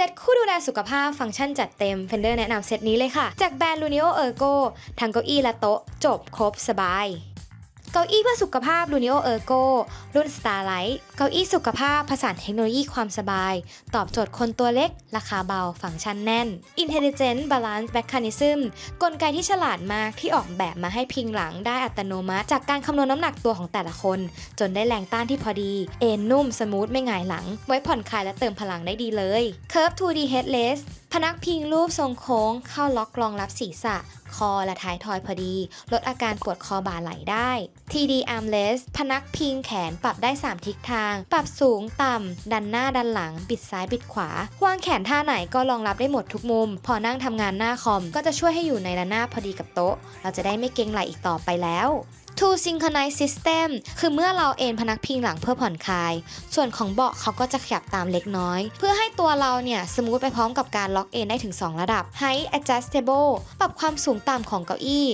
เซตคู่ดูแลสุขภาพฟังก์ชันจัดเต็มเฟนเดอร์แนะนำเซตนี้เลยค่ะ จากแบรนด์ Lunio Ergo ทั้งเก้าอี้และโต๊ะ จบครบสบาย เก้าอี้เพื่อสุขภาพ Luno Ergo รุ่น Starlight เก้าอี้สุขภาพผสานเทคโนโลยีความสบาย ตอบโจทย์คนตัวเล็ก ราคาเบาฟังก์ชันแน่น Intelligent Balance Mechanism กลไกที่ฉลาดมากที่ออกแบบมาให้พิงหลังได้อัตโนมัติ จากการคำนวณน้ำหนักตัวของแต่ละคน จนได้แรงต้านที่พอดี เอนนุ่มสมูทไม่หงายหลัง ไว้ผ่อนคลายและเติมพลังได้ดีเลย Curve 2D Headrest พนักพิงรูปทรงโค้งเข้าล็อกรองรับศีรษะ คอและท้ายทอยพอดี ลดอาการปวดคอบ่าไหลได้ TD Armrest พนักพิงแขนปรับได้ 3 ทิศทาง ปรับสูงต่ำ ดันหน้าดันหลัง บิดซ้ายบิดขวา วางแขนท่าไหนก็รองรับได้หมดทุกมุม พอนั่งทำงานหน้าคอม ก็จะช่วยให้อยู่ในระนาบพอดีกับโต๊ะ เราจะได้ไม่เกร็งไหล่อีกต่อไปแล้ว Two Synchronize System คือเมื่อเราเอนพนักพิงหลังเพื่อผ่อนคลาย ส่วนของเบาะเขาก็จะขยับตามเล็กน้อย เพื่อให้ตัวเราเนี่ยสมูทไปพร้อมกับการล็อกเอนได้ถึง 2 ระดับ Height Adjustable ปรับความสูงต่ำของเก้าอี้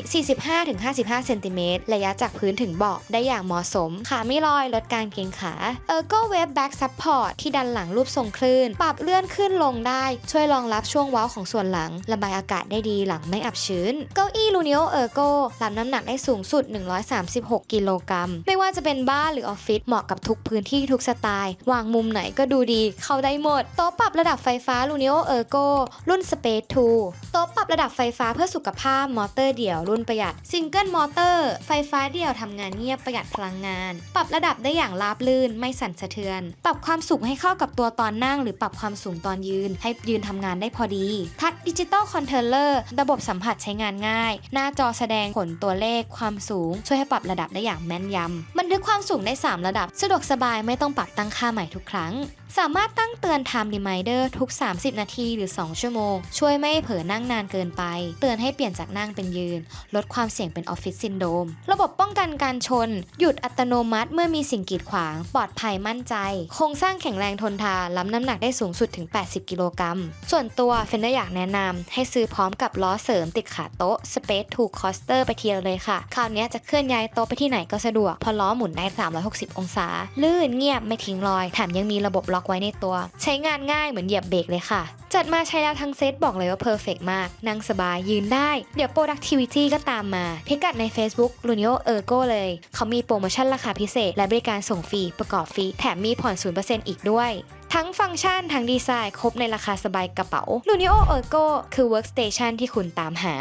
45-55 เซนติเมตรระยะจากพื้นถึงเบาะได้อย่างเหมาะสม ขาไม่ลอยลดการเกร็งขา Ergo Wave Back Support ที่ดันหลังรูปทรงคลื่น ปรับเลื่อนขึ้นลงได้ ช่วยรองรับช่วงเว้าของส่วนหลัง ระบายอากาศได้ดีหลังไม่อับชื้น เก้าอี้ Lunio Ergo รับน้ำหนักได้สูงสุด 1 3 36 กิโลกรัม ไม่ว่าจะเป็นบ้านหรือออฟฟิศเหมาะกับทุกพื้นที่ทุกสไตล์ วางมุมไหนก็ดูดี เข้าได้หมด โต๊ะปรับระดับไฟฟ้า Lunio Ergo รุ่น Space 2 โต๊ะปรับระดับไฟฟ้าเพื่อสุขภาพมอเตอร์เดี่ยวรุ่นประหยัดซิงเกิลมอเตอร์ไฟฟ้าเดี่ยวทำงานเงียบประหยัดพลังงาน ปรับระดับได้อย่างราบลื่นไม่สั่นสะเทือน ปรับความสูงให้เข้ากับตัวตอนนั่ง หรือปรับความสูงตอนยืน ให้ยืนทำงานได้พอดี ทัชดิจิตอลคอนเทนเลอร์ระบบสัมผัสใช้งานง่าย หน้าจอแสดงผลตัวเลขความสูง ช่วยให้ปรับระดับได้อย่างแม่นยำบันทึกความสูงได้ 3 ระดับ สะดวกสบายไม่ต้องปรับตั้งค่าใหม่ทุกครั้ง สามารถตั้งเตือน Time Reminder ทุก 30 นาทีหรือ 2 ชั่วโมง ช่วยไม่ให้เผลอนั่งนานเกินไป เตือนให้เปลี่ยนจากนั่งเป็นยืน ลดความเสี่ยงเป็นออฟฟิศซินโดม ระบบป้องกันการชน หยุดอัตโนมัติเมื่อมีสิ่งกีดขวาง ปลอดภัยมั่นใจ โครงสร้างแข็งแรงทนทานรับน้ำหนักได้สูงสุดถึง 80 กิโลกรัม ส่วนตัวเฟนเดอร์อยากแนะนำให้ซื้อพร้อมกับล้อเสริมติดขาโต๊ะ Space 2 Coaster ไปเทียวเลยค่ะ คราวนี้จะเคลื่อนย้ายโต๊ะไปที่ไหนก็สะดวกพอล้อหมุนได้ 360 องศา ลื่นเงียบไม่ทิ้งรอย แถมยังมีระบบล็อกไว้ในตัว ใช้งานง่ายเหมือนเหยียบเบรกเลยค่ะ จัดมาใช้แล้วทั้งเซตบอกเลยว่าเพอร์เฟกมาก นั่งสบายยืนได้ เดี๋ยว productivity ก็ตามมา พิกัดใน Facebook Lunio Ergo เลย เขามีโปรโมชั่นราคาพิเศษ และบริการส่งฟรีประกอบฟรีแถมมีผ่อน 0%อีกด้วยทั้งฟังก์ชันทั้งดีไซน์ครบในราคาสบายกระเป๋า Lunio Ergo คือ workstation ที่คุณตามหา